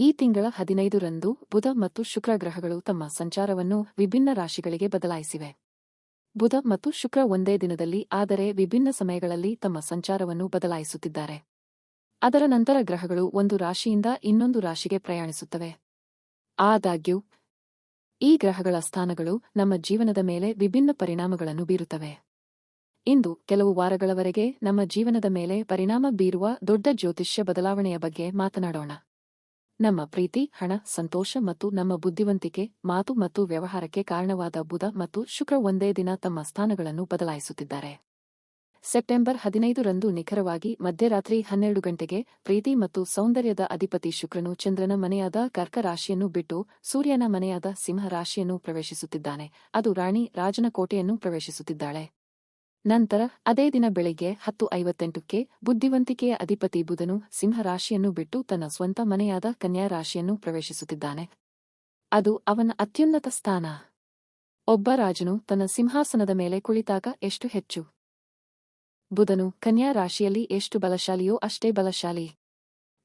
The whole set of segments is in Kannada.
ಈ ತಿಂಗಳ ಹದಿನೈದರಂದು ಬುಧ ಮತ್ತು ಶುಕ್ರ ಗ್ರಹಗಳು ತಮ್ಮ ಸಂಚಾರವನ್ನು ವಿಭಿನ್ನ ರಾಶಿಗಳಿಗೆ ಬದಲಾಯಿಸಿವೆ. ಬುಧ ಮತ್ತು ಶುಕ್ರ ಒಂದೇ ದಿನದಲ್ಲಿ, ಆದರೆ ವಿಭಿನ್ನ ಸಮಯಗಳಲ್ಲಿ ತಮ್ಮ ಸಂಚಾರವನ್ನು ಬದಲಾಯಿಸುತ್ತಿದ್ದಾರೆ. ಅದರ ನಂತರ ಗ್ರಹಗಳು ಒಂದು ರಾಶಿಯಿಂದ ಇನ್ನೊಂದು ರಾಶಿಗೆ ಪ್ರಯಾಣಿಸುತ್ತವೆ. ಆದಾಗ್ಯೂ, ಈ ಗ್ರಹಗಳ ಸ್ಥಾನಗಳು ನಮ್ಮ ಜೀವನದ ಮೇಲೆ ವಿಭಿನ್ನ ಪರಿಣಾಮಗಳನ್ನು ಬೀರುತ್ತವೆ. ಇಂದು ಕೆಲವು ವಾರಗಳವರೆಗೆ ನಮ್ಮ ಜೀವನದ ಮೇಲೆ ಪರಿಣಾಮ ಬೀರುವ ದೊಡ್ಡ ಜ್ಯೋತಿಷ್ಯ ಬದಲಾವಣೆಯ ಬಗ್ಗೆ ಮಾತನಾಡೋಣ. ನಮ್ಮ ಪ್ರೀತಿ, ಹಣ, ಸಂತೋಷ ಮತ್ತು ನಮ್ಮ ಬುದ್ಧಿವಂತಿಕೆ, ಮಾತು ಮತ್ತು ವ್ಯವಹಾರಕ್ಕೆ ಕಾರಣವಾದ ಬುಧ ಮತ್ತು ಶುಕ್ರ ಒಂದೇ ದಿನ ತಮ್ಮ ಸ್ಥಾನಗಳನ್ನು ಬದಲಾಯಿಸುತ್ತಿದ್ದಾರೆ. ಸೆಪ್ಟೆಂಬರ್ ಹದಿನೈದರಂದು ನಿಖರವಾಗಿ ಮಧ್ಯರಾತ್ರಿ ಹನ್ನೆರಡು ಗಂಟೆಗೆ ಪ್ರೀತಿ ಮತ್ತು ಸೌಂದರ್ಯದ ಅಧಿಪತಿ ಶುಕ್ರನು ಚಂದ್ರನ ಮನೆಯಾದ ಕರ್ಕ ರಾಶಿಯನ್ನು ಬಿಟ್ಟು ಸೂರ್ಯನ ಮನೆಯಾದ ಸಿಂಹ ರಾಶಿಯನ್ನು ಪ್ರವೇಶಿಸುತ್ತಿದ್ದಾನೆ. ಅದು ರಾಣಿ ರಾಜನ ಕೋಟೆಯನ್ನು ಪ್ರವೇಶಿಸುತ್ತಿದ್ದಾಳೆ. ನಂತರ, ಅದೇ ದಿನ ಬೆಳಿಗ್ಗೆ ಹತ್ತು ಐವತ್ತೆಂಟಕ್ಕೆ ಬುದ್ಧಿವಂತಿಕೆಯ ಅಧಿಪತಿ ಬುಧನು ಸಿಂಹರಾಶಿಯನ್ನು ಬಿಟ್ಟು ತನ್ನ ಸ್ವಂತ ಮನೆಯಾದ ಕನ್ಯಾ ರಾಶಿಯನ್ನು ಪ್ರವೇಶಿಸುತ್ತಿದ್ದಾನೆ. ಅದು ಅವನ ಅತ್ಯುನ್ನತ ಸ್ಥಾನ. ಒಬ್ಬ ರಾಜನು ತನ್ನ ಸಿಂಹಾಸನದ ಮೇಲೆ ಕುಳಿತಾಗ ಎಷ್ಟು ಹೆಚ್ಚು. ಬುಧನು ಕನ್ಯಾ ರಾಶಿಯಲ್ಲಿ ಎಷ್ಟು ಬಲಶಾಲಿಯೋ ಅಷ್ಟೇ ಬಲಶಾಲಿ.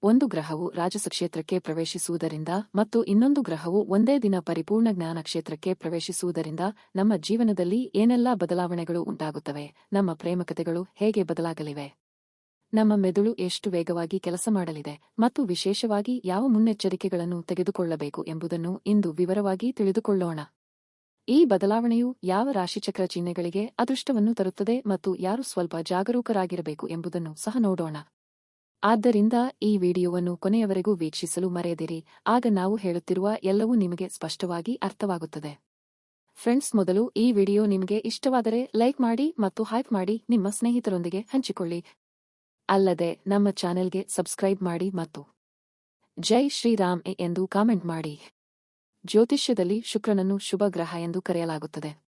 ಒಂದು ಗ್ರಹವು ರಾಜಸಕ್ಷೇತ್ರಕ್ಕೆ ಪ್ರವೇಶಿಸುವುದರಿಂದ ಮತ್ತು ಇನ್ನೊಂದು ಗ್ರಹವು ಒಂದೇ ದಿನ ಪರಿಪೂರ್ಣ ಜ್ಞಾನ ಕ್ಷೇತ್ರಕ್ಕೆ ಪ್ರವೇಶಿಸುವುದರಿಂದ ನಮ್ಮ ಜೀವನದಲ್ಲಿ ಏನೆಲ್ಲಾ ಬದಲಾವಣೆಗಳು ಉಂಟಾಗುತ್ತವೆ, ನಮ್ಮ ಪ್ರೇಮಕತೆಗಳು ಹೇಗೆ ಬದಲಾಗಲಿವೆ, ನಮ್ಮ ಮೆದುಳು ಎಷ್ಟು ವೇಗವಾಗಿ ಕೆಲಸ ಮಾಡಲಿದೆ ಮತ್ತು ವಿಶೇಷವಾಗಿ ಯಾವ ಮುನ್ನೆಚ್ಚರಿಕೆಗಳನ್ನು ತೆಗೆದುಕೊಳ್ಳಬೇಕು ಎಂಬುದನ್ನು ಇಂದು ವಿವರವಾಗಿ ತಿಳಿದುಕೊಳ್ಳೋಣ. ಈ ಬದಲಾವಣೆಯು ಯಾವ ರಾಶಿಚಕ್ರ ಚಿಹ್ನೆಗಳಿಗೆ ಅದೃಷ್ಟವನ್ನು ತರುತ್ತದೆ ಮತ್ತು ಯಾರು ಸ್ವಲ್ಪ ಜಾಗರೂಕರಾಗಿರಬೇಕು ಎಂಬುದನ್ನು ಸಹ ನೋಡೋಣ. ಆದ್ದರಿಂದ ಈ ವಿಡಿಯೋವನ್ನು ಕೊನೆಯವರೆಗೂ ವೀಕ್ಷಿಸಲು ಮರೆಯದಿರಿ. ಆಗ ನಾವು ಹೇಳುತ್ತಿರುವ ಎಲ್ಲವೂ ನಿಮಗೆ ಸ್ಪಷ್ಟವಾಗಿ ಅರ್ಥವಾಗುತ್ತದೆ. ಫ್ರೆಂಡ್ಸ್, ಮೊದಲು ಈ ವಿಡಿಯೋ ನಿಮಗೆ ಇಷ್ಟವಾದರೆ ಲೈಕ್ ಮಾಡಿ ಮತ್ತು ಹೈಪ್ ಮಾಡಿ ನಿಮ್ಮ ಸ್ನೇಹಿತರೊಂದಿಗೆ ಹಂಚಿಕೊಳ್ಳಿ. ಅಲ್ಲದೆ, ನಮ್ಮ ಚಾನೆಲ್ಗೆ ಸಬ್ಸ್ಕ್ರೈಬ್ ಮಾಡಿ ಮತ್ತು ಜೈ ಶ್ರೀರಾಮ್ ಎ ಎಂದು ಕಾಮೆಂಟ್ ಮಾಡಿ. ಜ್ಯೋತಿಷ್ಯದಲ್ಲಿ ಶುಕ್ರನನ್ನು ಶುಭ ಗ್ರಹ ಎಂದು ಕರೆಯಲಾಗುತ್ತದೆ.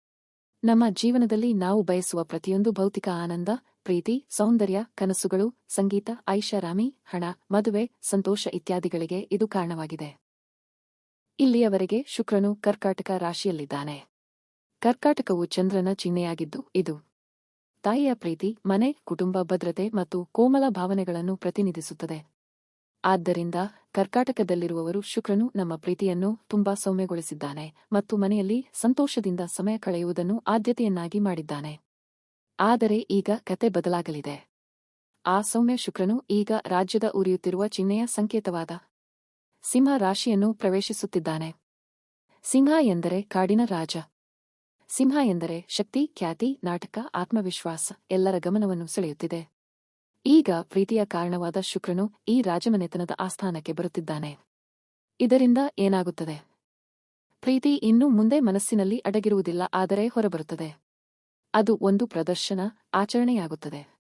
ನಮ್ಮ ಜೀವನದಲ್ಲಿ ನಾವು ಬಯಸುವ ಪ್ರತಿಯೊಂದು ಭೌತಿಕ ಆನಂದ ಪ್ರೀತಿ, ಸೌಂದರ್ಯ, ಕನಸುಗಳು, ಸಂಗೀತ ಐಷಾರಾಮಿ ಹಣ, ಮದುವೆ, ಸಂತೋಷ ಇತ್ಯಾದಿಗಳಿಗೆ ಇದು ಕಾರಣವಾಗಿದೆ. ಇಲ್ಲಿಯವರೆಗೆ ಶುಕ್ರನು ಕರ್ಕಾಟಕ ರಾಶಿಯಲ್ಲಿದ್ದಾನೆ. ಕರ್ಕಾಟಕವು ಚಂದ್ರನ ಚಿಹ್ನೆಯಾಗಿದ್ದು ಇದು ತಾಯಿಯ ಪ್ರೀತಿ, ಮನೆ, ಕುಟುಂಬ ಭದ್ರತೆ ಮತ್ತು ಕೋಮಲ ಭಾವನೆಗಳನ್ನು ಪ್ರತಿನಿಧಿಸುತ್ತದೆ. ಆದ್ದರಿಂದ ಕರ್ಕಾಟಕದಲ್ಲಿರುವವರು ಶುಕ್ರನು ನಮ್ಮ ಪ್ರೀತಿಯನ್ನು ತುಂಬಾ ಸೌಮ್ಯಗೊಳಿಸಿದ್ದಾನೆ ಮತ್ತು ಮನೆಯಲ್ಲಿ ಸಂತೋಷದಿಂದ ಸಮಯ ಕಳೆಯುವುದನ್ನು ಆದ್ಯತೆಯನ್ನಾಗಿ ಮಾಡಿದ್ದಾನೆ. ಆದರೆ ಈಗ ಕತೆ ಬದಲಾಗಲಿದೆ. ಆ ಸೌಮ್ಯ ಶುಕ್ರನು ಈಗ ರಾಜ್ಯದ ಉರಿಯುತ್ತಿರುವ ಚಿಹ್ನೆಯ ಸಂಕೇತವಾದ ಸಿಂಹ ರಾಶಿಯನ್ನು ಪ್ರವೇಶಿಸುತ್ತಿದ್ದಾನೆ. ಸಿಂಹ ಎಂದರೆ ಕಾಡಿನ ರಾಜ. ಸಿಂಹ ಎಂದರೆ ಶಕ್ತಿ, ಖ್ಯಾತಿ, ನಾಟಕ, ಆತ್ಮವಿಶ್ವಾಸ ಎಲ್ಲರ ಗಮನವನ್ನು ಸೆಳೆಯುತ್ತಿದೆ. ಈಗ ಪ್ರೀತಿಯ ಕಾರಣವಾದ ಶುಕ್ರನು ಈ ರಾಜಮನೆತನದ ಆಸ್ಥಾನಕ್ಕೆ ಬರುತ್ತಿದ್ದಾನೆ. ಇದರಿಂದ ಏನಾಗುತ್ತದೆ? ಪ್ರೀತಿ ಇನ್ನು ಮುಂದೆ ಮನಸ್ಸಿನಲ್ಲಿ ಅಡಗಿರುವುದಿಲ್ಲ, ಆದರೆ ಹೊರಬರುತ್ತದೆ. ಅದು ಒಂದು ಪ್ರದರ್ಶನ, ಆಚರಣೆಯಾಗುತ್ತದೆ.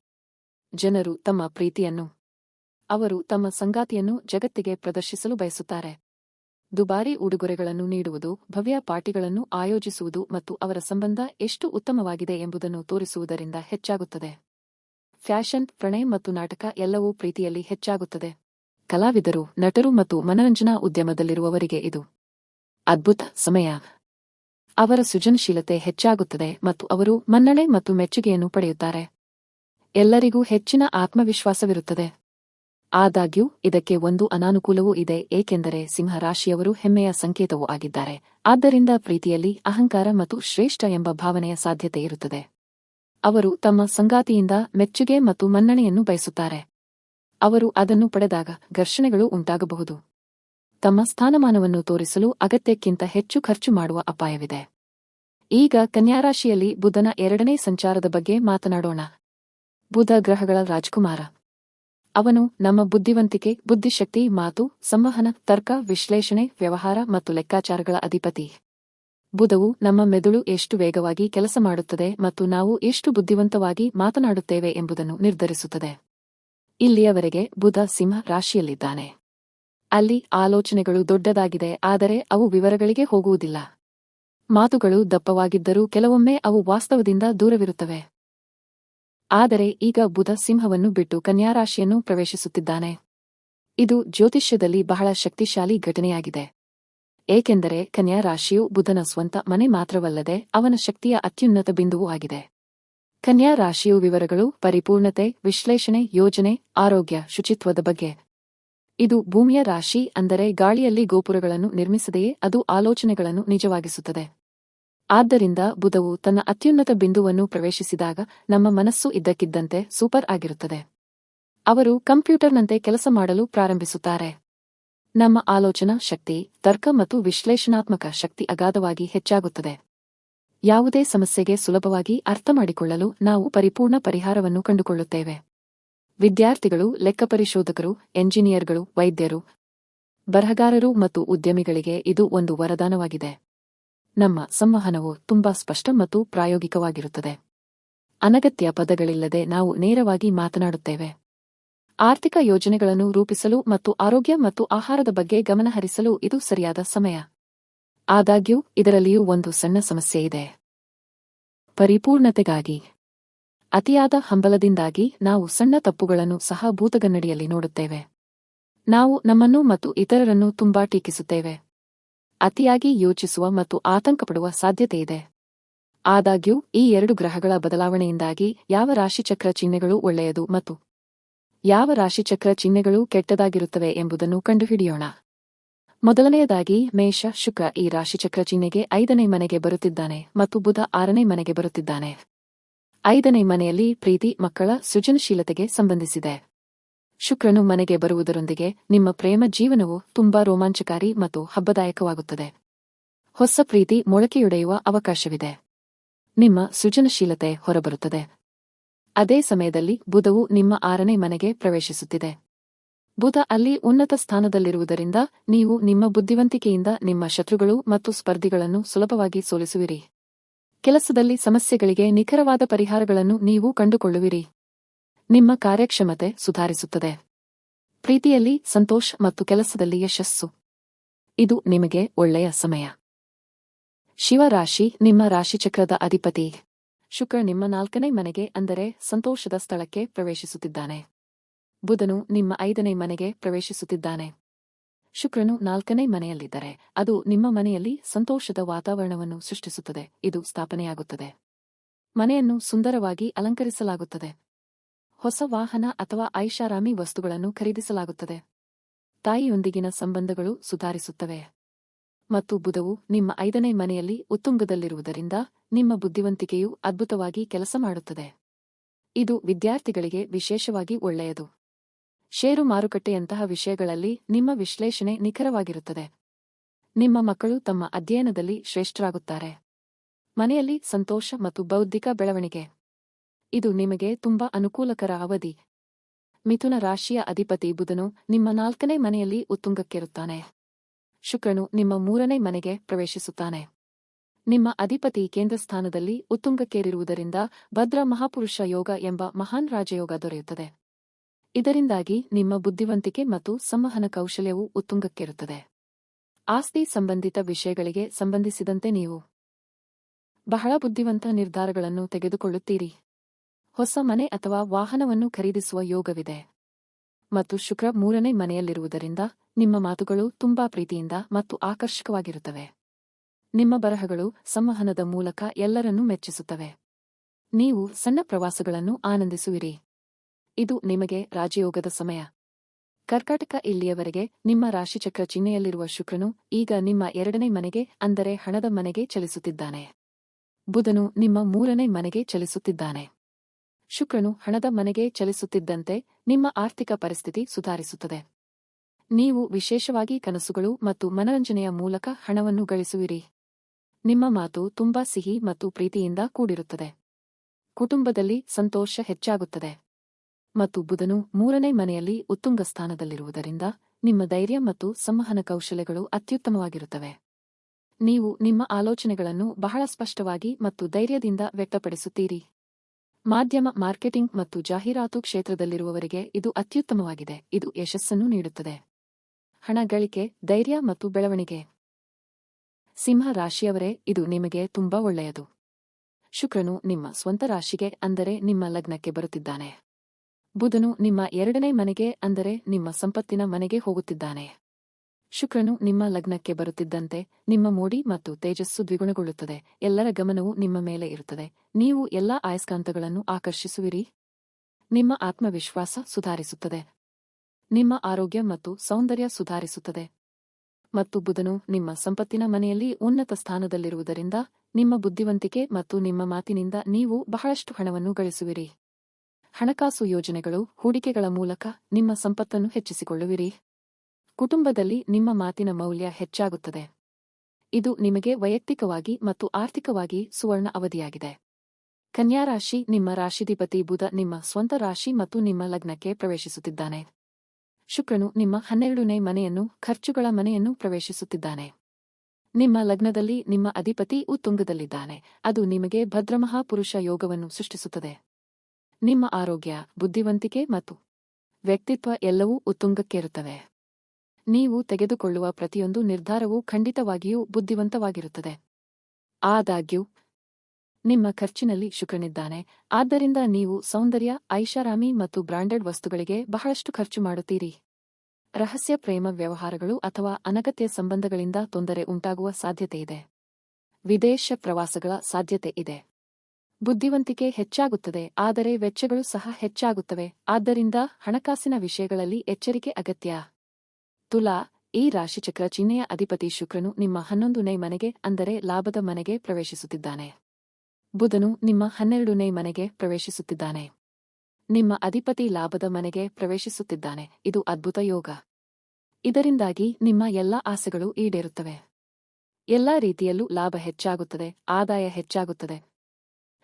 ಜನರು ತಮ್ಮ ಪ್ರೀತಿಯನ್ನು, ಅವರು ತಮ್ಮ ಸಂಗಾತಿಯನ್ನು ಜಗತ್ತಿಗೆ ಪ್ರದರ್ಶಿಸಲು ಬಯಸುತ್ತಾರೆ. ದುಬಾರಿ ಉಡುಗೊರೆಗಳನ್ನು ನೀಡುವುದು, ಭವ್ಯ ಪಾರ್ಟಿಗಳನ್ನು ಆಯೋಜಿಸುವುದು ಮತ್ತು ಅವರ ಸಂಬಂಧ ಎಷ್ಟು ಉತ್ತಮವಾಗಿದೆ ಎಂಬುದನ್ನು ತೋರಿಸುವುದರಿಂದ ಹೆಚ್ಚಾಗುತ್ತದೆ. ಫ್ಯಾಷನ್, ಪ್ರಣಯ ಮತ್ತು ನಾಟಕ ಎಲ್ಲವೂ ಪ್ರೀತಿಯಲ್ಲಿ ಹೆಚ್ಚಾಗುತ್ತದೆ. ಕಲಾವಿದರು, ನಟರು ಮತ್ತು ಮನರಂಜನಾ ಉದ್ಯಮದಲ್ಲಿರುವವರಿಗೆ ಇದು ಅದ್ಭುತ ಸಮಯ. ಅವರ ಸೃಜನಶೀಲತೆ ಹೆಚ್ಚಾಗುತ್ತದೆ ಮತ್ತು ಅವರು ಮನ್ನಣೆ ಮತ್ತು ಮೆಚ್ಚುಗೆಯನ್ನು ಪಡೆಯುತ್ತಾರೆ. ಎಲ್ಲರಿಗೂ ಹೆಚ್ಚಿನ ಆತ್ಮವಿಶ್ವಾಸವಿರುತ್ತದೆ. ಆದಾಗ್ಯೂ, ಇದಕ್ಕೆ ಒಂದು ಅನಾನುಕೂಲವೂ ಇದೆ, ಏಕೆಂದರೆ ಸಿಂಹರಾಶಿಯವರು ಹೆಮ್ಮೆಯ ಸಂಕೇತವೂ ಆಗಿದ್ದಾರೆ. ಆದ್ದರಿಂದ ಪ್ರೀತಿಯಲ್ಲಿ ಅಹಂಕಾರ ಮತ್ತು ಶ್ರೇಷ್ಠ ಎಂಬ ಭಾವನೆಯ ಸಾಧ್ಯತೆ ಇರುತ್ತದೆ. ಅವರು ತಮ್ಮ ಸಂಗಾತಿಯಿಂದ ಮೆಚ್ಚುಗೆ ಮತ್ತು ಮನ್ನಣೆಯನ್ನು ಬಯಸುತ್ತಾರೆ. ಅವರು ಅದನ್ನು ಪಡೆದಾಗ ಘರ್ಷಣೆಗಳು ಉಂಟಾಗಬಹುದು. ತಮ್ಮ ಸ್ಥಾನಮಾನವನ್ನು ತೋರಿಸಲು ಅಗತ್ಯಕ್ಕಿಂತ ಹೆಚ್ಚು ಖರ್ಚು ಮಾಡುವ ಅಪಾಯವಿದೆ. ಈಗ ಕನ್ಯಾರಾಶಿಯಲ್ಲಿ ಬುಧನ ಎರಡನೇ ಸಂಚಾರದ ಬಗ್ಗೆ ಮಾತನಾಡೋಣ. ಬುಧ ಗ್ರಹಗಳ ರಾಜ್ಕುಮಾರ. ಅವನು ನಮ್ಮ ಬುದ್ಧಿವಂತಿಕೆ, ಬುದ್ಧಿಶಕ್ತಿ ಮಾತು, ಸಂವಹನ, ತರ್ಕ, ವಿಶ್ಲೇಷಣೆ, ವ್ಯವಹಾರ ಮತ್ತು ಲೆಕ್ಕಾಚಾರಗಳ ಅಧಿಪತಿ. ಬುಧವು ನಮ್ಮ ಮೆದುಳು ಎಷ್ಟು ವೇಗವಾಗಿ ಕೆಲಸ ಮಾಡುತ್ತದೆ ಮತ್ತು ನಾವು ಎಷ್ಟು ಬುದ್ಧಿವಂತವಾಗಿ ಮಾತನಾಡುತ್ತೇವೆ ಎಂಬುದನ್ನು ನಿರ್ಧರಿಸುತ್ತದೆ. ಇಲ್ಲಿಯವರೆಗೆ ಬುಧ ಸಿಂಹ ರಾಶಿಯಲ್ಲಿದ್ದಾನೆ. ಅಲ್ಲಿ ಆಲೋಚನೆಗಳು ದೊಡ್ಡದಾಗಿದೆ, ಆದರೆ ಅವು ವಿವರಗಳಿಗೆ ಹೋಗುವುದಿಲ್ಲ. ಮಾತುಗಳು ದಪ್ಪವಾಗಿದ್ದರೂ ಕೆಲವೊಮ್ಮೆ ಅವು ವಾಸ್ತವದಿಂದ ದೂರವಿರುತ್ತವೆ. ಆದರೆ ಈಗ ಬುಧ ಸಿಂಹವನ್ನು ಬಿಟ್ಟು ಕನ್ಯಾರಾಶಿಯನ್ನು ಪ್ರವೇಶಿಸುತ್ತಿದ್ದಾನೆ. ಇದು ಜ್ಯೋತಿಷ್ಯದಲ್ಲಿ ಬಹಳ ಶಕ್ತಿಶಾಲಿ ಘಟನೆಯಾಗಿದೆ. ಏಕೆಂದರೆ ಕನ್ಯಾ ರಾಶಿಯು ಬುಧನ ಸ್ವಂತ ಮನೆ ಮಾತ್ರವಲ್ಲದೆ ಅವನ ಶಕ್ತಿಯ ಅತ್ಯುನ್ನತ ಬಿಂದುವೂ ಆಗಿದೆ. ಕನ್ಯಾ ರಾಶಿಯು ವಿವರಗಳು, ಪರಿಪೂರ್ಣತೆ, ವಿಶ್ಲೇಷಣೆ, ಯೋಜನೆ, ಆರೋಗ್ಯ, ಶುಚಿತ್ವದ ಬಗ್ಗೆ ಇದು ಭೂಮಿಯ ರಾಶಿ ಅಂದರೆ ಗಾಳಿಯಲ್ಲಿ ಗೋಪುರಗಳನ್ನು ನಿರ್ಮಿಸದೆಯೇ ಅದು ಆಲೋಚನೆಗಳನ್ನು ನಿಜವಾಗಿಸುತ್ತದೆ. ಆದ್ದರಿಂದ ಬುಧವು ತನ್ನ ಅತ್ಯುನ್ನತ ಬಿಂದುವನ್ನು ಪ್ರವೇಶಿಸಿದಾಗ ನಮ್ಮ ಮನಸ್ಸು ಇದ್ದಕ್ಕಿದ್ದಂತೆ ಸೂಪರ್ ಆಗಿರುತ್ತದೆ. ಅವರು ಕಂಪ್ಯೂಟರ್ನಂತೆ ಕೆಲಸ ಮಾಡಲು ಪ್ರಾರಂಭಿಸುತ್ತಾರೆ. ನಮ್ಮ ಆಲೋಚನಾ ಶಕ್ತಿ ತರ್ಕ ಮತ್ತು ವಿಶ್ಲೇಷಣಾತ್ಮಕ ಶಕ್ತಿ ಅಗಾಧವಾಗಿ ಹೆಚ್ಚಾಗುತ್ತದೆ. ಯಾವುದೇ ಸಮಸ್ಯೆಗೆ ಸುಲಭವಾಗಿ ಅರ್ಥಮಾಡಿಕೊಳ್ಳಲು ನಾವು ಪರಿಪೂರ್ಣ ಪರಿಹಾರವನ್ನು ಕಂಡುಕೊಳ್ಳುತ್ತೇವೆ. ವಿದ್ಯಾರ್ಥಿಗಳು, ಲೆಕ್ಕಪರಿಶೋಧಕರು, ಎಂಜಿನಿಯರ್ಗಳು, ವೈದ್ಯರು, ಬರಹಗಾರರು ಮತ್ತು ಉದ್ಯಮಿಗಳಿಗೆ ಇದು ಒಂದು ವರದಾನವಾಗಿದೆ. ನಮ್ಮ ಸಂವಹನವು ತುಂಬಾ ಸ್ಪಷ್ಟ ಮತ್ತು ಪ್ರಾಯೋಗಿಕವಾಗಿರುತ್ತದೆ. ಅನಗತ್ಯ ಪದಗಳಿಲ್ಲದೆ ನಾವು ನೇರವಾಗಿ ಮಾತನಾಡುತ್ತೇವೆ. ಆರ್ಥಿಕ ಯೋಜನೆಗಳನ್ನು ರೂಪಿಸಲು ಮತ್ತು ಆರೋಗ್ಯ ಮತ್ತು ಆಹಾರದ ಬಗ್ಗೆ ಗಮನಹರಿಸಲು ಇದು ಸರಿಯಾದ ಸಮಯ. ಆದಾಗ್ಯೂ, ಇದರಲ್ಲಿಯೂ ಒಂದು ಸಣ್ಣ ಸಮಸ್ಯೆ ಇದೆ. ಪರಿಪೂರ್ಣತೆಗಾಗಿ ಅತಿಯಾದ ಹಂಬಲದಿಂದಾಗಿ ನಾವು ಸಣ್ಣ ತಪ್ಪುಗಳನ್ನು ಸಹ ಭೂತಗನ್ನಡಿಯಲ್ಲಿ ನೋಡುತ್ತೇವೆ. ನಾವು ನಮ್ಮನ್ನು ಮತ್ತು ಇತರರನ್ನು ತುಂಬಾ ಟೀಕಿಸುತ್ತೇವೆ. ಅತಿಯಾಗಿ ಯೋಚಿಸುವ ಮತ್ತು ಆತಂಕಪಡುವ ಸಾಧ್ಯತೆಯಿದೆ ಆದಾಗ್ಯೂ, ಈ ಎರಡು ಗ್ರಹಗಳ ಬದಲಾವಣೆಯಿಂದಾಗಿ ಯಾವ ರಾಶಿಚಕ್ರ ಚಿಹ್ನೆಗಳು ಒಳ್ಳೆಯದು ಮತ್ತು ಯಾವ ರಾಶಿಚಕ್ರ ಚಿಹ್ನೆಗಳು ಕೆಟ್ಟದಾಗಿರುತ್ತವೆ ಎಂಬುದನ್ನು ಕಂಡುಹಿಡಿಯೋಣ. ಮೊದಲನೆಯದಾಗಿ, ಮೇಷ, ಶುಕ್ರ ಈ ರಾಶಿಚಕ್ರ ಚಿಹ್ನೆಗೆ ಐದನೇ ಮನೆಗೆ ಬರುತ್ತಿದ್ದಾನೆ ಮತ್ತು ಬುಧ ಆರನೇ ಮನೆಗೆ ಬರುತ್ತಿದ್ದಾನೆ. ಐದನೇ ಮನೆಯಲ್ಲಿ ಪ್ರೀತಿ ಮಕ್ಕಳ ಸೃಜನಶೀಲತೆಗೆ ಸಂಬಂಧಿಸಿದೆ. ಶುಕ್ರನು ಮನೆಗೆ ಬರುವುದರೊಂದಿಗೆ ನಿಮ್ಮ ಪ್ರೇಮ ಜೀವನವು ತುಂಬಾ ರೋಮಾಂಚಕಾರಿ ಮತ್ತು ಹಬ್ಬದಾಯಕವಾಗುತ್ತದೆ. ಹೊಸ ಪ್ರೀತಿ ಮೊಳಕೆಯೊಡೆಯುವ ಅವಕಾಶವಿದೆ. ನಿಮ್ಮ ಸೃಜನಶೀಲತೆ ಹೊರಬರುತ್ತದೆ. ಅದೇ ಸಮಯದಲ್ಲಿ ಬುಧವು ನಿಮ್ಮ ಆರನೇ ಮನೆಗೆ ಪ್ರವೇಶಿಸುತ್ತಿದೆ. ಬುಧ ಅಲ್ಲಿ ಉನ್ನತ ಸ್ಥಾನದಲ್ಲಿರುವುದರಿಂದ ನೀವು ನಿಮ್ಮ ಬುದ್ಧಿವಂತಿಕೆಯಿಂದ ನಿಮ್ಮ ಶತ್ರುಗಳು ಮತ್ತು ಸ್ಪರ್ಧಿಗಳನ್ನು ಸುಲಭವಾಗಿ ಸೋಲಿಸುವಿರಿ. ಕೆಲಸದಲ್ಲಿ ಸಮಸ್ಯೆಗಳಿಗೆ ನಿಖರವಾದ ಪರಿಹಾರಗಳನ್ನು ನೀವು ಕಂಡುಕೊಳ್ಳುವಿರಿ. ನಿಮ್ಮ ಕಾರ್ಯಕ್ಷಮತೆ ಸುಧಾರಿಸುತ್ತದೆ. ಪ್ರೀತಿಯಲ್ಲಿ ಸಂತೋಷ ಮತ್ತು ಕೆಲಸದಲ್ಲಿ ಯಶಸ್ಸು. ಇದು ನಿಮಗೆ ಒಳ್ಳೆಯ ಸಮಯ. ಶಿವರಾಶಿ ನಿಮ್ಮ ರಾಶಿಚಕ್ರದ ಅಧಿಪತಿ. ಶುಕ್ರ ನಿಮ್ಮ ನಾಲ್ಕನೇ ಮನೆಗೆ ಅಂದರೆ ಸಂತೋಷದ ಸ್ಥಳಕ್ಕೆ ಪ್ರವೇಶಿಸುತ್ತಿದ್ದಾನೆ. ಬುಧನು ನಿಮ್ಮ ಐದನೇ ಮನೆಗೆ ಪ್ರವೇಶಿಸುತ್ತಿದ್ದಾನೆ. ಶುಕ್ರನು ನಾಲ್ಕನೇ ಮನೆಯಲ್ಲಿದ್ದರೆ ಅದು ನಿಮ್ಮ ಮನೆಯಲ್ಲಿ ಸಂತೋಷದ ವಾತಾವರಣವನ್ನು ಸೃಷ್ಟಿಸುತ್ತದೆ, ಇದು ಸ್ಥಾಪನೆಯಾಗುತ್ತದೆ. ಮನೆಯನ್ನು ಸುಂದರವಾಗಿ ಅಲಂಕರಿಸಲಾಗುತ್ತದೆ. ಹೊಸ ವಾಹನ ಅಥವಾ ಐಷಾರಾಮಿ ವಸ್ತುಗಳನ್ನು ಖರೀದಿಸಲಾಗುತ್ತದೆ. ತಾಯಿಯೊಂದಿಗಿನ ಸಂಬಂಧಗಳು ಸುಧಾರಿಸುತ್ತವೆ. ಮತ್ತು ಬುಧವು ನಿಮ್ಮ ಐದನೇ ಮನೆಯಲ್ಲಿ ಉತ್ತುಂಗದಲ್ಲಿರುವುದರಿಂದ ನಿಮ್ಮ ಬುದ್ಧಿವಂತಿಕೆಯು ಅದ್ಭುತವಾಗಿ ಕೆಲಸ ಮಾಡುತ್ತದೆ. ಇದು ವಿದ್ಯಾರ್ಥಿಗಳಿಗೆ ವಿಶೇಷವಾಗಿ ಒಳ್ಳೆಯದು. ಷೇರು ಮಾರುಕಟ್ಟೆಯಂತಹ ವಿಷಯಗಳಲ್ಲಿ ನಿಮ್ಮ ವಿಶ್ಲೇಷಣೆ ನಿಖರವಾಗಿರುತ್ತದೆ. ನಿಮ್ಮ ಮಕ್ಕಳು ತಮ್ಮ ಅಧ್ಯಯನದಲ್ಲಿ ಶ್ರೇಷ್ಠರಾಗುತ್ತಾರೆ. ಮನೆಯಲ್ಲಿ ಸಂತೋಷ ಮತ್ತು ಬೌದ್ಧಿಕ ಬೆಳವಣಿಗೆ. ಇದು ನಿಮಗೆ ತುಂಬಾ ಅನುಕೂಲಕರ ಅವಧಿ. ಮಿಥುನ ರಾಶಿಯ ಅಧಿಪತಿ ಬುಧನು ನಿಮ್ಮ ನಾಲ್ಕನೇ ಮನೆಯಲ್ಲಿ ಉತ್ತುಂಗಕ್ಕಿರುತ್ತಾನೆ. ಶುಕ್ರನು ನಿಮ್ಮ ಮೂರನೇ ಮನೆಗೆ ಪ್ರವೇಶಿಸುತ್ತಾನೆ. ನಿಮ್ಮ ಅಧಿಪತಿ ಕೇಂದ್ರ ಸ್ಥಾನದಲ್ಲಿ ಉತ್ತುಂಗಕ್ಕೇರಿರುವುದರಿಂದ ಭದ್ರ ಮಹಾಪುರುಷ ಯೋಗ ಎಂಬ ಮಹಾನ್ ರಾಜಯೋಗ ದೊರೆಯುತ್ತದೆ. ಇದರಿಂದಾಗಿ ನಿಮ್ಮ ಬುದ್ಧಿವಂತಿಕೆ ಮತ್ತು ಸಂವಹನ ಕೌಶಲ್ಯವು ಉತ್ತುಂಗಕ್ಕಿರುತ್ತದೆ. ಆಸ್ತಿ ಸಂಬಂಧಿತ ವಿಷಯಗಳಿಗೆ ಸಂಬಂಧಿಸಿದಂತೆ ನೀವು ಬಹಳ ಬುದ್ಧಿವಂತ ನಿರ್ಧಾರಗಳನ್ನು ತೆಗೆದುಕೊಳ್ಳುತ್ತೀರಿ. ಹೊಸ ಮನೆ ಅಥವಾ ವಾಹನವನ್ನು ಖರೀದಿಸುವ ಯೋಗವಿದೆ. ಮತ್ತು ಶುಕ್ರ ಮೂರನೇ ಮನೆಯಲ್ಲಿರುವುದರಿಂದ ನಿಮ್ಮ ಮಾತುಗಳು ತುಂಬಾ ಪ್ರೀತಿಯಿಂದ ಮತ್ತು ಆಕರ್ಷಕವಾಗಿರುತ್ತವೆ. ನಿಮ್ಮ ಬರಹಗಳು ಸಂವಹನದ ಮೂಲಕ ಎಲ್ಲರನ್ನೂ ಮೆಚ್ಚಿಸುತ್ತವೆ. ನೀವು ಸಣ್ಣ ಪ್ರವಾಸಗಳನ್ನು ಆನಂದಿಸುವಿರಿ. ಇದು ನಿಮಗೆ ರಾಜಯೋಗದ ಸಮಯ. ಕರ್ಕಾಟಕ ಇಲ್ಲಿಯವರೆಗೆ ನಿಮ್ಮ ರಾಶಿಚಕ್ರ ಚಿಹ್ನೆಯಲ್ಲಿರುವ ಶುಕ್ರನು ಈಗ ನಿಮ್ಮ ಎರಡನೇ ಮನೆಗೆ, ಅಂದರೆ ಹಣದ ಮನೆಗೆ ಚಲಿಸುತ್ತಿದ್ದಾನೆ. ಬುಧನು ನಿಮ್ಮ ಮೂರನೇ ಮನೆಗೆ ಚಲಿಸುತ್ತಿದ್ದಾನೆ. ಶುಕ್ರನು ಹಣದ ಮನೆಗೆ ಚಲಿಸುತ್ತಿದ್ದಂತೆ ನಿಮ್ಮ ಆರ್ಥಿಕ ಪರಿಸ್ಥಿತಿ ಸುಧಾರಿಸುತ್ತದೆ. ನೀವು ವಿಶೇಷವಾಗಿ ಕನಸುಗಳು ಮತ್ತು ಮನರಂಜನೆಯ ಮೂಲಕ ಹಣವನ್ನು ಗಳಿಸುವಿರಿ. ನಿಮ್ಮ ಮಾತು ತುಂಬಾ ಸಿಹಿ ಮತ್ತು ಪ್ರೀತಿಯಿಂದ ಕೂಡಿರುತ್ತದೆ. ಕುಟುಂಬದಲ್ಲಿ ಸಂತೋಷ ಹೆಚ್ಚಾಗುತ್ತದೆ. ಮತ್ತು ಬುಧನು ಮೂರನೇ ಮನೆಯಲ್ಲಿ ಉತ್ತುಂಗ ಸ್ಥಾನದಲ್ಲಿರುವುದರಿಂದ ನಿಮ್ಮ ಧೈರ್ಯ ಮತ್ತು ಸಂವಹನ ಕೌಶಲ್ಯಗಳು ಅತ್ಯುತ್ತಮವಾಗಿರುತ್ತವೆ. ನೀವು ನಿಮ್ಮ ಆಲೋಚನೆಗಳನ್ನು ಬಹಳ ಸ್ಪಷ್ಟವಾಗಿ ಮತ್ತು ಧೈರ್ಯದಿಂದ ವ್ಯಕ್ತಪಡಿಸುತ್ತೀರಿ. ಮಾಧ್ಯಮ ಮಾರ್ಕೆಟಿಂಗ್ ಮತ್ತು ಜಾಹೀರಾತು ಕ್ಷೇತ್ರದಲ್ಲಿರುವವರಿಗೆ ಇದು ಅತ್ಯುತ್ತಮವಾಗಿದೆ. ಇದು ಯಶಸ್ಸನ್ನು ನೀಡುತ್ತದೆ. ಹಣ ಗಳಿಕೆ, ಧೈರ್ಯ ಮತ್ತು ಬೆಳವಣಿಗೆ. ಸಿಂಹ ರಾಶಿಯವರೇ, ಇದು ನಿಮಗೆ ತುಂಬಾ ಒಳ್ಳೆಯದು. ಶುಕ್ರನು ನಿಮ್ಮ ಸ್ವಂತ ರಾಶಿಗೆ ಅಂದರೆ ನಿಮ್ಮ ಲಗ್ನಕ್ಕೆ ಬರುತ್ತಿದ್ದಾನೆ. ಬುಧನು ನಿಮ್ಮ ಎರಡನೇ ಮನೆಗೆ, ಅಂದರೆ ನಿಮ್ಮ ಸಂಪತ್ತಿನ ಮನೆಗೆ ಹೋಗುತ್ತಿದ್ದಾನೆ. ಶುಕ್ರನು ನಿಮ್ಮ ಲಗ್ನಕ್ಕೆ ಬರುತ್ತಿದ್ದಂತೆ, ನಿಮ್ಮ ಮೋಡಿ ಮತ್ತು ತೇಜಸ್ಸು ದ್ವಿಗುಣಗೊಳ್ಳುತ್ತದೆ, ಎಲ್ಲರ ಗಮನವು ನಿಮ್ಮ ಮೇಲೆ ಇರುತ್ತದೆ. ನೀವು ಎಲ್ಲಾ ಆಯಸ್ಕಾಂತಗಳನ್ನು ಆಕರ್ಷಿಸುವಿರಿ. ನಿಮ್ಮ ಆತ್ಮವಿಶ್ವಾಸ ಸುಧಾರಿಸುತ್ತದೆ. ನಿಮ್ಮ ಆರೋಗ್ಯ ಮತ್ತು ಸೌಂದರ್ಯ ಸುಧಾರಿಸುತ್ತದೆ. ಮತ್ತು ಬುಧನು ನಿಮ್ಮ ಸಂಪತ್ತಿನ ಮನೆಯಲ್ಲಿ ಉನ್ನತ ಸ್ಥಾನದಲ್ಲಿರುವುದರಿಂದ, ನಿಮ್ಮ ಬುದ್ಧಿವಂತಿಕೆ ಮತ್ತು ನಿಮ್ಮ ಮಾತಿನಿಂದ ನೀವು ಬಹಳಷ್ಟು ಹಣವನ್ನು ಗಳಿಸುವಿರಿ. ಹಣಕಾಸು ಯೋಜನೆಗಳು ಹೂಡಿಕೆಗಳ ಮೂಲಕ ನಿಮ್ಮ ಸಂಪತ್ತನ್ನು ಹೆಚ್ಚಿಸಿಕೊಳ್ಳುವಿರಿ. ಕುಟುಂಬದಲ್ಲಿ ನಿಮ್ಮ ಮಾತಿನ ಮೌಲ್ಯ ಹೆಚ್ಚಾಗುತ್ತದೆ. ಇದು ನಿಮಗೆ ವೈಯಕ್ತಿಕವಾಗಿ ಮತ್ತು ಆರ್ಥಿಕವಾಗಿ ಸುವರ್ಣ ಅವಧಿಯಾಗಿದೆ. ಕನ್ಯಾರಾಶಿ ನಿಮ್ಮ ರಾಶಿಧಿಪತಿ ಬುಧ ನಿಮ್ಮ ಸ್ವಂತ ರಾಶಿ ಮತ್ತು ನಿಮ್ಮ ಲಗ್ನಕ್ಕೆ ಪ್ರವೇಶಿಸುತ್ತಿದ್ದಾನೆ. ಶುಕ್ರನು ನಿಮ್ಮ ಹನ್ನೆರಡನೇ ಮನೆಯನ್ನು, ಖರ್ಚುಗಳ ಮನೆಯನ್ನು ಪ್ರವೇಶಿಸುತ್ತಿದ್ದಾನೆ. ನಿಮ್ಮ ಲಗ್ನದಲ್ಲಿ ನಿಮ್ಮ ಅಧಿಪತಿ ಉತ್ತುಂಗದಲ್ಲಿದ್ದಾನೆ. ಅದು ನಿಮಗೆ ಭದ್ರಮಹಾಪುರುಷ ಯೋಗವನ್ನು ಸೃಷ್ಟಿಸುತ್ತದೆ. ನಿಮ್ಮ ಆರೋಗ್ಯ, ಬುದ್ಧಿವಂತಿಕೆ ಮತ್ತು ವ್ಯಕ್ತಿತ್ವ ಎಲ್ಲವೂ ಉತ್ತುಂಗಕ್ಕೇರುತ್ತವೆ. ನೀವು ತೆಗೆದುಕೊಳ್ಳುವ ಪ್ರತಿಯೊಂದು ನಿರ್ಧಾರವೂ ಖಂಡಿತವಾಗಿಯೂ ಬುದ್ಧಿವಂತವಾಗಿರುತ್ತದೆ. ಆದಾಗ್ಯೂ, ನಿಮ್ಮ ಖರ್ಚಿನಲ್ಲಿ ಶುಕ್ರನಿದ್ದಾನೆ. ಆದ್ದರಿಂದ ನೀವು ಸೌಂದರ್ಯ, ಐಷಾರಾಮಿ ಮತ್ತು ಬ್ರಾಂಡೆಡ್ ವಸ್ತುಗಳಿಗೆ ಬಹಳಷ್ಟು ಖರ್ಚು ಮಾಡುತ್ತೀರಿ. ರಹಸ್ಯ ಪ್ರೇಮ ವ್ಯವಹಾರಗಳು ಅಥವಾ ಅನಗತ್ಯ ಸಂಬಂಧಗಳಿಂದ ತೊಂದರೆ ಉಂಟಾಗುವ ಸಾಧ್ಯತೆಯಿದೆ. ವಿದೇಶ ಪ್ರವಾಸಗಳ ಸಾಧ್ಯತೆ ಇದೆ. ಬುದ್ಧಿವಂತಿಕೆ ಹೆಚ್ಚಾಗುತ್ತದೆ, ಆದರೆ ವೆಚ್ಚಗಳು ಸಹ ಹೆಚ್ಚಾಗುತ್ತವೆ. ಆದ್ದರಿಂದ ಹಣಕಾಸಿನ ವಿಷಯಗಳಲ್ಲಿ ಎಚ್ಚರಿಕೆ ಅಗತ್ಯ. ತುಲಾ, ಈ ರಾಶಿಚಕ್ರ ಚಿಹ್ನೆಯ ಅಧಿಪತಿ ಶುಕ್ರನು ನಿಮ್ಮ ಹನ್ನೊಂದನೇ ಮನೆಗೆ, ಅಂದರೆ ಲಾಭದ ಮನೆಗೆ ಪ್ರವೇಶಿಸುತ್ತಿದ್ದಾನೆ. ಬುಧನು ನಿಮ್ಮ ಹನ್ನೆರಡನೇ ಮನೆಗೆ ಪ್ರವೇಶಿಸುತ್ತಿದ್ದಾನೆ. ನಿಮ್ಮ ಅಧಿಪತಿ ಲಾಭದ ಮನೆಗೆ ಪ್ರವೇಶಿಸುತ್ತಿದ್ದಾನೆ. ಇದು ಅದ್ಭುತ ಯೋಗ. ಇದರಿಂದಾಗಿ ನಿಮ್ಮ ಎಲ್ಲಾ ಆಸೆಗಳು ಈಡೇರುತ್ತವೆ. ಎಲ್ಲಾ ರೀತಿಯಲ್ಲೂ ಲಾಭ ಹೆಚ್ಚಾಗುತ್ತದೆ, ಆದಾಯ ಹೆಚ್ಚಾಗುತ್ತದೆ.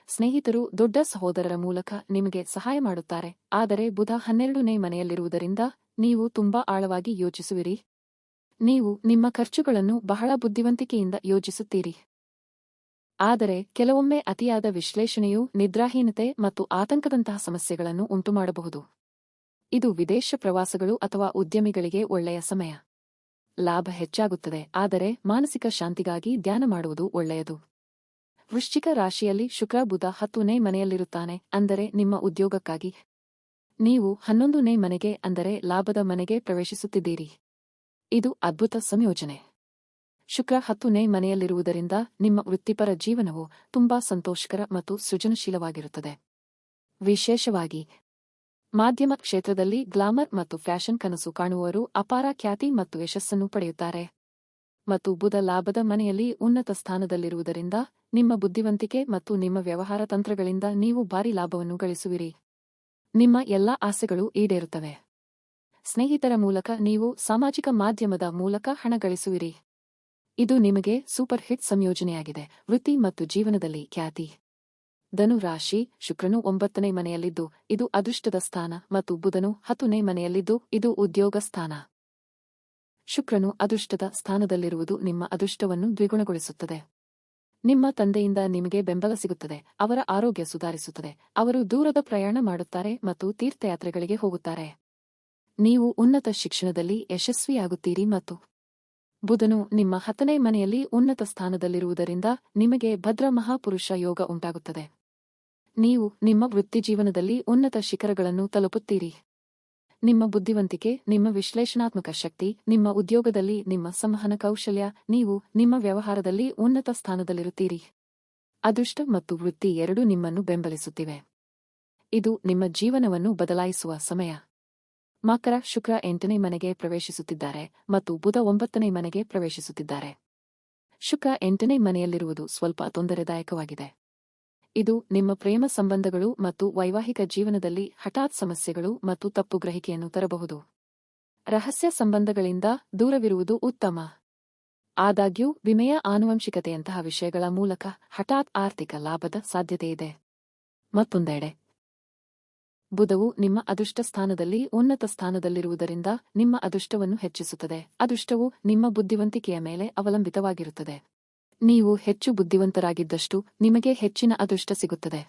ಸ್ನೇಹಿತರು ದೊಡ್ಡ ಸಹೋದರರ ಮೂಲಕ ನಿಮಗೆ ಸಹಾಯ ಮಾಡುತ್ತಾರೆ. ಆದರೆ ಬುಧ ಹನ್ನೆರಡನೇ ಮನೆಯಲ್ಲಿರುವುದರಿಂದ ನೀವು ತುಂಬಾ ಆಳವಾಗಿ ಯೋಚಿಸುವಿರಿ. ನೀವು ನಿಮ್ಮ ಖರ್ಚುಗಳನ್ನು ಬಹಳ ಬುದ್ಧಿವಂತಿಕೆಯಿಂದ ಯೋಚಿಸುತ್ತೀರಿ. ಆದರೆ ಕೆಲವೊಮ್ಮೆ ಅತಿಯಾದ ವಿಶ್ಲೇಷಣೆಯು ನಿದ್ರಾಹೀನತೆ ಮತ್ತು ಆತಂಕದಂತಹ ಸಮಸ್ಯೆಗಳನ್ನು ಉಂಟುಮಾಡಬಹುದು. ಇದು ವಿದೇಶ ಪ್ರವಾಸಗಳು ಅಥವಾ ಉದ್ಯಮಿಗಳಿಗೆ ಒಳ್ಳೆಯ ಸಮಯ. ಲಾಭ ಹೆಚ್ಚಾಗುತ್ತದೆ, ಆದರೆ ಮಾನಸಿಕ ಶಾಂತಿಗಾಗಿ ಧ್ಯಾನ ಮಾಡುವುದು ಒಳ್ಳೆಯದು. ವೃಶ್ಚಿಕ ರಾಶಿಯಲ್ಲಿ ಶುಕ್ರ, ಬುಧ ಹತ್ತುನೇ ಮನೆಯಲ್ಲಿರುತ್ತಾನೆ. ಅಂದರೆ ನಿಮ್ಮ ಉದ್ಯೋಗಕ್ಕಾಗಿ. ನೀವು ಹನ್ನೊಂದನೇ ಮನೆಗೆ, ಅಂದರೆ ಲಾಭದ ಮನೆಗೆ ಪ್ರವೇಶಿಸುತ್ತಿದ್ದೀರಿ. ಇದು ಅದ್ಭುತ ಸಂಯೋಜನೆ. ಶುಕ್ರ ಹತ್ತುನೇ ಮನೆಯಲ್ಲಿರುವುದರಿಂದ ನಿಮ್ಮ ವೃತ್ತಿಪರ ಜೀವನವು ತುಂಬಾ ಸಂತೋಷಕರ ಮತ್ತು ಸೃಜನಶೀಲವಾಗಿರುತ್ತದೆ. ವಿಶೇಷವಾಗಿ, ಮಾಧ್ಯಮ ಕ್ಷೇತ್ರದಲ್ಲಿ ಗ್ಲಾಮರ್ ಮತ್ತು ಫ್ಯಾಷನ್ ಕನಸು ಕಾಣುವವರು ಅಪಾರ ಖ್ಯಾತಿ ಮತ್ತು ಯಶಸ್ಸನ್ನು ಪಡೆಯುತ್ತಾರೆ. ಮತ್ತು ಬುಧ ಲಾಭದ ಮನೆಯಲ್ಲಿ ಉನ್ನತ ಸ್ಥಾನದಲ್ಲಿರುವುದರಿಂದ ನಿಮ್ಮ ಬುದ್ಧಿವಂತಿಕೆ ಮತ್ತು ನಿಮ್ಮ ವ್ಯವಹಾರ ತಂತ್ರಗಳಿಂದ ನೀವು ಭಾರಿ ಲಾಭವನ್ನು ಗಳಿಸುವಿರಿ. ನಿಮ್ಮ ಎಲ್ಲಾ ಆಸೆಗಳು ಈಡೇರುತ್ತವೆ. ಸ್ನೇಹಿತರ ಮೂಲಕ ನೀವು ಸಾಮಾಜಿಕ ಮಾಧ್ಯಮದ ಮೂಲಕ ಹಣ ಗಳಿಸುವಿರಿ. ಇದು ನಿಮಗೆ ಸೂಪರ್ ಹಿಟ್ ಸಂಯೋಜನೆಯಾಗಿದೆ. ವೃತ್ತಿ ಮತ್ತು ಜೀವನದಲ್ಲಿ ಖ್ಯಾತಿ. ಧನು ರಾಶಿ ಶುಕ್ರನು ಒಂಬತ್ತನೇ ಮನೆಯಲ್ಲಿದ್ದು, ಇದು ಅದೃಷ್ಟದ ಸ್ಥಾನ ಮತ್ತು ಬುಧನು ಹತ್ತನೇ ಮನೆಯಲ್ಲಿದ್ದು, ಇದು ಉದ್ಯೋಗ ಸ್ಥಾನ. ಶುಕ್ರನು ಅದೃಷ್ಟದ ಸ್ಥಾನದಲ್ಲಿರುವುದು ನಿಮ್ಮ ಅದೃಷ್ಟವನ್ನು ದ್ವಿಗುಣಗೊಳಿಸುತ್ತದೆ. ನಿಮ್ಮ ತಂದೆಯಿಂದ ನಿಮಗೆ ಬೆಂಬಲ ಸಿಗುತ್ತದೆ, ಅವರ ಆರೋಗ್ಯ ಸುಧಾರಿಸುತ್ತದೆ, ಅವರು ದೂರದ ಪ್ರಯಾಣ ಮಾಡುತ್ತಾರೆ ಮತ್ತು ತೀರ್ಥಯಾತ್ರೆಗಳಿಗೆ ಹೋಗುತ್ತಾರೆ. ನೀವು ಉನ್ನತ ಶಿಕ್ಷಣದಲ್ಲಿ ಯಶಸ್ವಿಯಾಗುತ್ತೀರಿ ಮತ್ತು ಬುಧನು ನಿಮ್ಮ ಹತ್ತನೇ ಮನೆಯಲ್ಲಿ ಉನ್ನತ ಸ್ಥಾನದಲ್ಲಿರುವುದರಿಂದ ನಿಮಗೆ ಭದ್ರ ಮಹಾಪುರುಷ ಯೋಗ ಉಂಟಾಗುತ್ತದೆ. ನೀವು ನಿಮ್ಮ ವೃತ್ತಿಜೀವನದಲ್ಲಿ ಉನ್ನತ ಶಿಖರಗಳನ್ನು ತಲುಪುತ್ತೀರಿ. ನಿಮ್ಮ ಬುದ್ಧಿವಂತಿಕೆ, ನಿಮ್ಮ ವಿಶ್ಲೇಷಣಾತ್ಮಕ ಶಕ್ತಿ, ನಿಮ್ಮ ಉದ್ಯೋಗದಲ್ಲಿ ನಿಮ್ಮ ಸಂವಹನ ಕೌಶಲ್ಯ, ನೀವು ನಿಮ್ಮ ವ್ಯವಹಾರದಲ್ಲಿ ಉನ್ನತ ಸ್ಥಾನದಲ್ಲಿರುತ್ತೀರಿ. ಅದೃಷ್ಟ ಮತ್ತು ವೃತ್ತಿ ಎರಡೂ ನಿಮ್ಮನ್ನು ಬೆಂಬಲಿಸುತ್ತಿವೆ. ಇದು ನಿಮ್ಮ ಜೀವನವನ್ನು ಬದಲಾಯಿಸುವ ಸಮಯ. ಮಕರ ಶುಕ್ರ ಎಂಟನೇ ಮನೆಗೆ ಪ್ರವೇಶಿಸುತ್ತಿದ್ದಾರೆ ಮತ್ತು ಬುಧ ಒಂಬತ್ತನೇ ಮನೆಗೆ ಪ್ರವೇಶಿಸುತ್ತಿದ್ದಾರೆ. ಶುಕ್ರ ಎಂಟನೇ ಮನೆಯಲ್ಲಿರುವುದು ಸ್ವಲ್ಪ ತೊಂದರೆದಾಯಕವಾಗಿದೆ. ಇದು ನಿಮ್ಮ ಪ್ರೇಮ ಸಂಬಂಧಗಳು ಮತ್ತು ವೈವಾಹಿಕ ಜೀವನದಲ್ಲಿ ಹಠಾತ್ ಸಮಸ್ಯೆಗಳು ಮತ್ತು ತಪ್ಪು ಗ್ರಹಿಕೆಯನ್ನು ತರಬಹುದು. ರಹಸ್ಯ ಸಂಬಂಧಗಳಿಂದ ದೂರವಿರುವುದು ಉತ್ತಮ. ಆದಾಗ್ಯೂ, ವಿಮೆಯ ಆನುವಂಶಿಕತೆಯಂತಹ ವಿಷಯಗಳ ಮೂಲಕ ಹಠಾತ್ ಆರ್ಥಿಕ ಲಾಭದ ಸಾಧ್ಯತೆಯಿದೆ ಮತ್ತೊಂದೆಡೆ, ಬುಧವು ನಿಮ್ಮ ಅದೃಷ್ಟ ಸ್ಥಾನದಲ್ಲಿ ಉನ್ನತ ಸ್ಥಾನದಲ್ಲಿರುವುದರಿಂದ ನಿಮ್ಮ ಅದೃಷ್ಟವನ್ನು ಹೆಚ್ಚಿಸುತ್ತದೆ. ಅದೃಷ್ಟವು ನಿಮ್ಮ ಬುದ್ಧಿವಂತಿಕೆಯ ಮೇಲೆ ಅವಲಂಬಿತವಾಗಿರುತ್ತದೆ. ನೀವು ಹೆಚ್ಚು ಬುದ್ಧಿವಂತರಾಗಿದ್ದಷ್ಟು ನಿಮಗೆ ಹೆಚ್ಚಿನ ಅದೃಷ್ಟ ಸಿಗುತ್ತದೆ.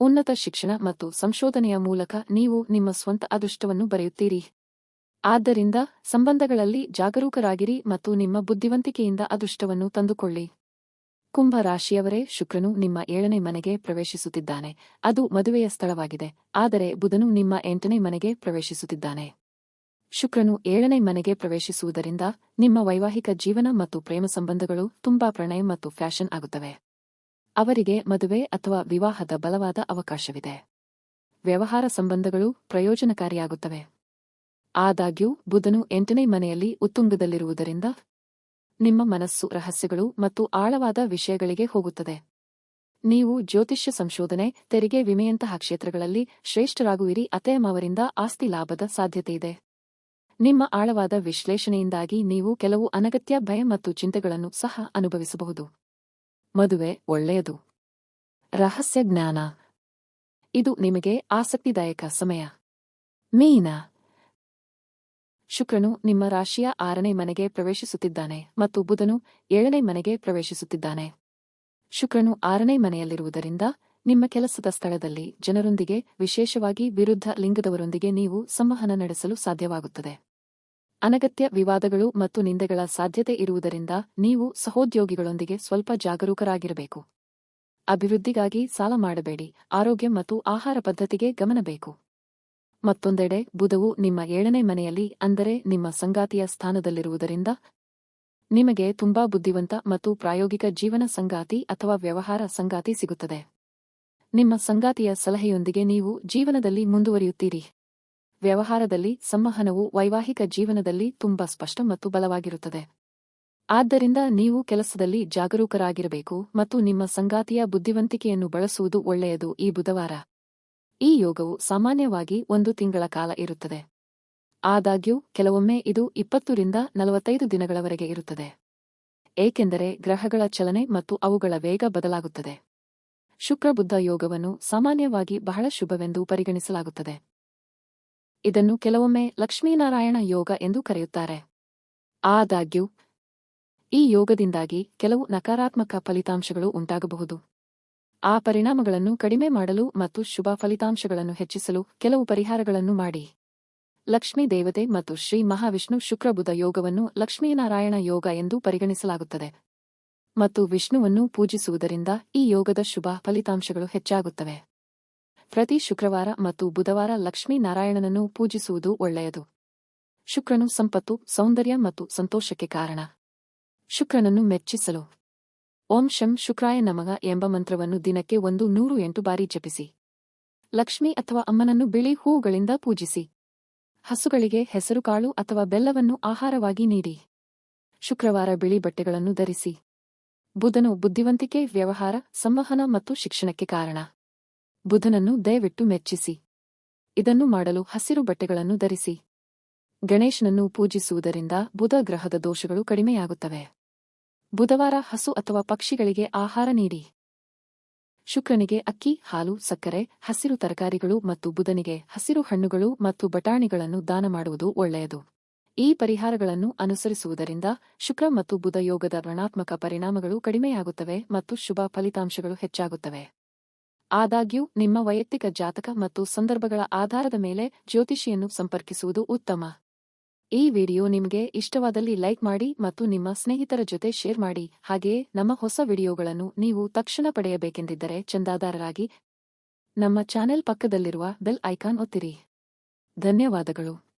ಉನ್ನತ ಶಿಕ್ಷಣ ಮತ್ತು ಸಂಶೋಧನೆಯ ಮೂಲಕ ನೀವು ನಿಮ್ಮ ಸ್ವಂತ ಅದೃಷ್ಟವನ್ನು ಬರೆಯುತ್ತೀರಿ. ಆದ್ದರಿಂದ ಸಂಬಂಧಗಳಲ್ಲಿ ಜಾಗರೂಕರಾಗಿರಿ ಮತ್ತು ನಿಮ್ಮ ಬುದ್ಧಿವಂತಿಕೆಯಿಂದ ಅದೃಷ್ಟವನ್ನು ತಂದುಕೊಳ್ಳಿ. ಕುಂಭ ರಾಶಿಯವರೇ, ಶುಕ್ರನು ನಿಮ್ಮ ಏಳನೇ ಮನೆಗೆ ಪ್ರವೇಶಿಸುತ್ತಿದ್ದಾನೆ. ಅದು ಮದುವೆಯ ಸ್ಥಳವಾಗಿದೆ, ಆದರೆ ಬುಧನು ನಿಮ್ಮ ಎಂಟನೇ ಮನೆಗೆ ಪ್ರವೇಶಿಸುತ್ತಿದ್ದಾನೆ. ಶುಕ್ರನು ಏಳನೇ ಮನೆಗೆ ಪ್ರವೇಶಿಸುವುದರಿಂದ ನಿಮ್ಮ ವೈವಾಹಿಕ ಜೀವನ ಮತ್ತು ಪ್ರೇಮ ಸಂಬಂಧಗಳು ತುಂಬಾ ಪ್ರಣಯ ಮತ್ತು ಫ್ಯಾಷನ್ ಆಗುತ್ತವೆ. ಅವರಿಗೆ ಮದುವೆ ಅಥವಾ ವಿವಾಹದ ಬಲವಾದ ಅವಕಾಶವಿದೆ. ವ್ಯವಹಾರ ಸಂಬಂಧಗಳು ಪ್ರಯೋಜನಕಾರಿಯಾಗುತ್ತವೆ. ಆದಾಗ್ಯೂ, ಬುಧನು ಎಂಟನೇ ಮನೆಯಲ್ಲಿ ಉತ್ತುಂಗದಲ್ಲಿರುವುದರಿಂದ ನಿಮ್ಮ ಮನಸ್ಸು ರಹಸ್ಯಗಳು ಮತ್ತು ಆಳವಾದ ವಿಷಯಗಳಿಗೆ ಹೋಗುತ್ತದೆ. ನೀವು ಜ್ಯೋತಿಷ್ಯ ಸಂಶೋಧನೆ, ತೆರಿಗೆ ವಿಮೆಯಂತಹ ಕ್ಷೇತ್ರಗಳಲ್ಲಿ ಶ್ರೇಷ್ಠರಾಗುವಿರಿ ಅತೆಯಮ್ಮವರಿಂದ ಆಸ್ತಿ ಲಾಭದ ಸಾಧ್ಯತೆಯಿದೆ. ನಿಮ್ಮ ಆಳವಾದ ವಿಶ್ಲೇಷಣೆಯಿಂದಾಗಿ ನೀವು ಕೆಲವು ಅನಗತ್ಯ ಭಯ ಮತ್ತು ಚಿಂತೆಗಳನ್ನು ಸಹ ಅನುಭವಿಸಬಹುದು. ಮದುವೆ ಒಳ್ಳೆಯದು. ರಹಸ್ಯ ಜ್ಞಾನ. ಇದು ನಿಮಗೆ ಆಸಕ್ತಿದಾಯಕ ಸಮಯ. ಮೀನ. ಶುಕ್ರನು ನಿಮ್ಮ ರಾಶಿಯ ಆರನೇ ಮನೆಗೆ ಪ್ರವೇಶಿಸುತ್ತಿದ್ದಾನೆ ಮತ್ತು ಬುಧನು ಏಳನೇ ಮನೆಗೆ ಪ್ರವೇಶಿಸುತ್ತಿದ್ದಾನೆ. ಶುಕ್ರನು ಆರನೇ ಮನೆಯಲ್ಲಿರುವುದರಿಂದ ನಿಮ್ಮ ಕೆಲಸದ ಸ್ಥಳದಲ್ಲಿ ಜನರೊಂದಿಗೆ, ವಿಶೇಷವಾಗಿ ವಿರುದ್ಧ ಲಿಂಗದವರೊಂದಿಗೆ ನೀವು ಸಂವಹನ ನಡೆಸಲು ಸಾಧ್ಯವಾಗುತ್ತದೆ. ಅನಗತ್ಯ ವಿವಾದಗಳು ಮತ್ತು ನಿಂದೆಗಳ ಸಾಧ್ಯತೆ ಇರುವುದರಿಂದ ನೀವು ಸಹೋದ್ಯೋಗಿಗಳೊಂದಿಗೆ ಸ್ವಲ್ಪ ಜಾಗರೂಕರಾಗಿರಬೇಕು. ಅಭಿವೃದ್ಧಿಗಾಗಿ ಸಾಲ ಮಾಡಬೇಡಿ, ಆರೋಗ್ಯ ಮತ್ತು ಆಹಾರ ಪದ್ಧತಿಗೆ ಗಮನಬೇಕು. ಮತ್ತೊಂದೆಡೆ, ಬುಧವು ನಿಮ್ಮ ಏಳನೇ ಮನೆಯಲ್ಲಿ, ಅಂದರೆ ನಿಮ್ಮ ಸಂಗಾತಿಯ ಸ್ಥಾನದಲ್ಲಿರುವುದರಿಂದ ನಿಮಗೆ ತುಂಬಾ ಬುದ್ಧಿವಂತ ಮತ್ತು ಪ್ರಾಯೋಗಿಕ ಜೀವನ ಸಂಗಾತಿ ಅಥವಾ ವ್ಯವಹಾರ ಸಂಗಾತಿ ಸಿಗುತ್ತದೆ. ನಿಮ್ಮ ಸಂಗಾತಿಯ ಸಲಹೆಯೊಂದಿಗೆ ನೀವು ಜೀವನದಲ್ಲಿ ಮುಂದುವರಿಯುತ್ತೀರಿ. ವ್ಯವಹಾರದಲ್ಲಿ ಸಂವಹನವು ವೈವಾಹಿಕ ಜೀವನದಲ್ಲಿ ತುಂಬಾ ಸ್ಪಷ್ಟ ಮತ್ತು ಬಲವಾಗಿರುತ್ತದೆ. ಆದ್ದರಿಂದ ನೀವು ಕೆಲಸದಲ್ಲಿ ಜಾಗರೂಕರಾಗಿರಬೇಕು ಮತ್ತು ನಿಮ್ಮ ಸಂಗಾತಿಯ ಬುದ್ಧಿವಂತಿಕೆಯನ್ನು ಬಳಸುವುದು ಒಳ್ಳೆಯದು ಈ ಬುಧವಾರ. ಈ ಯೋಗವು ಸಾಮಾನ್ಯವಾಗಿ ಒಂದು ತಿಂಗಳ ಕಾಲ ಇರುತ್ತದೆ. ಆದಾಗ್ಯೂ, ಕೆಲವೊಮ್ಮೆ ಇದು ಇಪ್ಪತ್ತರಿಂದ ನಲವತ್ತೈದು ದಿನಗಳವರೆಗೆ ಇರುತ್ತದೆ. ಏಕೆಂದರೆ, ಗ್ರಹಗಳ ಚಲನೆ ಮತ್ತು ಅವುಗಳ ವೇಗ ಬದಲಾಗುತ್ತದೆ. ಶುಕ್ರ ಬುದ್ಧ ಯೋಗವನ್ನು ಸಾಮಾನ್ಯವಾಗಿ ಬಹಳ ಶುಭವೆಂದು ಪರಿಗಣಿಸಲಾಗುತ್ತದೆ. ಇದನ್ನು ಕೆಲವೊಮ್ಮೆ ಲಕ್ಷ್ಮೀನಾರಾಯಣ ಯೋಗ ಎಂದು ಕರೆಯುತ್ತಾರೆ. ಆದಾಗ್ಯೂ, ಈ ಯೋಗದಿಂದಾಗಿ ಕೆಲವು ನಕಾರಾತ್ಮಕ ಫಲಿತಾಂಶಗಳು ಉಂಟಾಗಬಹುದು. ಆ ಪರಿಣಾಮಗಳನ್ನು ಕಡಿಮೆ ಮಾಡಲು ಮತ್ತು ಶುಭ ಫಲಿತಾಂಶಗಳನ್ನು ಹೆಚ್ಚಿಸಲು ಕೆಲವು ಪರಿಹಾರಗಳನ್ನು ಮಾಡಿ. ಲಕ್ಷ್ಮೀ ದೇವತೆ ಮತ್ತು ಶ್ರೀ ಮಹಾವಿಷ್ಣು ಶುಕ್ರಬುಧ ಯೋಗವನ್ನು ಲಕ್ಷ್ಮೀನಾರಾಯಣ ಯೋಗ ಎಂದು ಪರಿಗಣಿಸಲಾಗುತ್ತದೆ. ಮತ್ತು ವಿಷ್ಣುವನ್ನು ಪೂಜಿಸುವುದರಿಂದ ಈ ಯೋಗದ ಶುಭ ಫಲಿತಾಂಶಗಳು ಹೆಚ್ಚಾಗುತ್ತವೆ. ಪ್ರತಿ ಶುಕ್ರವಾರ ಮತ್ತು ಬುಧವಾರ ಲಕ್ಷ್ಮೀ ನಾರಾಯಣನನ್ನು ಪೂಜಿಸುವುದು ಒಳ್ಳೆಯದು. ಶುಕ್ರನು ಸಂಪತ್ತು, ಸೌಂದರ್ಯ ಮತ್ತು ಸಂತೋಷಕ್ಕೆ ಕಾರಣ. ಶುಕ್ರನನ್ನು ಮೆಚ್ಚಿಸಲು. ಓಂ ಶಂ ಶುಕ್ರಾಯ ನಮಗ ಎಂಬ ಮಂತ್ರವನ್ನು ದಿನಕ್ಕೆ ಒಂದು ನೂರು ಎಂಟು ಬಾರಿ ಜಪಿಸಿ. ಲಕ್ಷ್ಮಿ ಅಥವಾ ಅಮ್ಮನನ್ನು ಬಿಳಿ ಹೂವುಗಳಿಂದ ಪೂಜಿಸಿ. ಹಸುಗಳಿಗೆ ಹೆಸರುಕಾಳು ಅಥವಾ ಬೆಲ್ಲವನ್ನು ಆಹಾರವಾಗಿ ನೀಡಿ. ಶುಕ್ರವಾರ ಬಿಳಿ ಬಟ್ಟೆಗಳನ್ನು ಧರಿಸಿ. ಬುಧನು ಬುದ್ಧಿವಂತಿಕೆ, ವ್ಯವಹಾರ, ಸಂವಹನ ಮತ್ತು ಶಿಕ್ಷಣಕ್ಕೆ ಕಾರಣ. ಬುಧನನ್ನು ದಯವಿಟ್ಟು ಮೆಚ್ಚಿಸಿ. ಇದನ್ನು ಮಾಡಲು ಹಸಿರು ಬಟ್ಟೆಗಳನ್ನು ಧರಿಸಿ. ಗಣೇಶನನ್ನು ಪೂಜಿಸುವುದರಿಂದ ಬುಧ ಗ್ರಹದ ದೋಷಗಳು ಕಡಿಮೆಯಾಗುತ್ತವೆ. ಬುಧವಾರ ಹಸು ಅಥವಾ ಪಕ್ಷಿಗಳಿಗೆ ಆಹಾರ ನೀಡಿ. ಶುಕ್ರನಿಗೆ ಅಕ್ಕಿ, ಹಾಲು, ಸಕ್ಕರೆ, ಹಸಿರು ತರಕಾರಿಗಳು ಮತ್ತು ಬುಧನಿಗೆ ಹಸಿರು ಹಣ್ಣುಗಳು ಮತ್ತು ಬಟಾಣಿಗಳನ್ನು ದಾನ ಮಾಡುವುದು ಒಳ್ಳೆಯದು. ಈ ಪರಿಹಾರಗಳನ್ನು ಅನುಸರಿಸುವುದರಿಂದ ಶುಕ್ರ ಮತ್ತು ಬುಧ ಯೋಗದ ಋಣಾತ್ಮಕ ಪರಿಣಾಮಗಳು ಕಡಿಮೆಯಾಗುತ್ತವೆ ಮತ್ತು ಶುಭ ಫಲಿತಾಂಶಗಳು ಹೆಚ್ಚಾಗುತ್ತವೆ. ಆದಾಗ್ಯೂ, ನಿಮ್ಮ ವೈಯಕ್ತಿಕ ಜಾತಕ ಮತ್ತು ಸಂದರ್ಭಗಳ ಆಧಾರದ ಮೇಲೆ ಜ್ಯೋತಿಷಿಯನ್ನು ಸಂಪರ್ಕಿಸುವುದು ಉತ್ತಮ. ಈ ವಿಡಿಯೋ ನಿಮಗೆ ಇಷ್ಟವಾದಲ್ಲಿ ಲೈಕ್ ಮಾಡಿ ಮತ್ತು ನಿಮ್ಮ ಸ್ನೇಹಿತರ ಜೊತೆ ಶೇರ್ ಮಾಡಿ. ಹಾಗೆಯೇ, ನಮ್ಮ ಹೊಸ ವಿಡಿಯೋಗಳನ್ನು ನೀವು ತಕ್ಷಣ ಪಡೆಯಬೇಕೆಂದಿದ್ದರೆ ಚಂದಾದಾರರಾಗಿ ನಮ್ಮ ಚಾನೆಲ್ ಪಕ್ಕದಲ್ಲಿರುವ ಬೆಲ್ ಐಕಾನ್ ಒತ್ತಿರಿ. ಧನ್ಯವಾದಗಳು.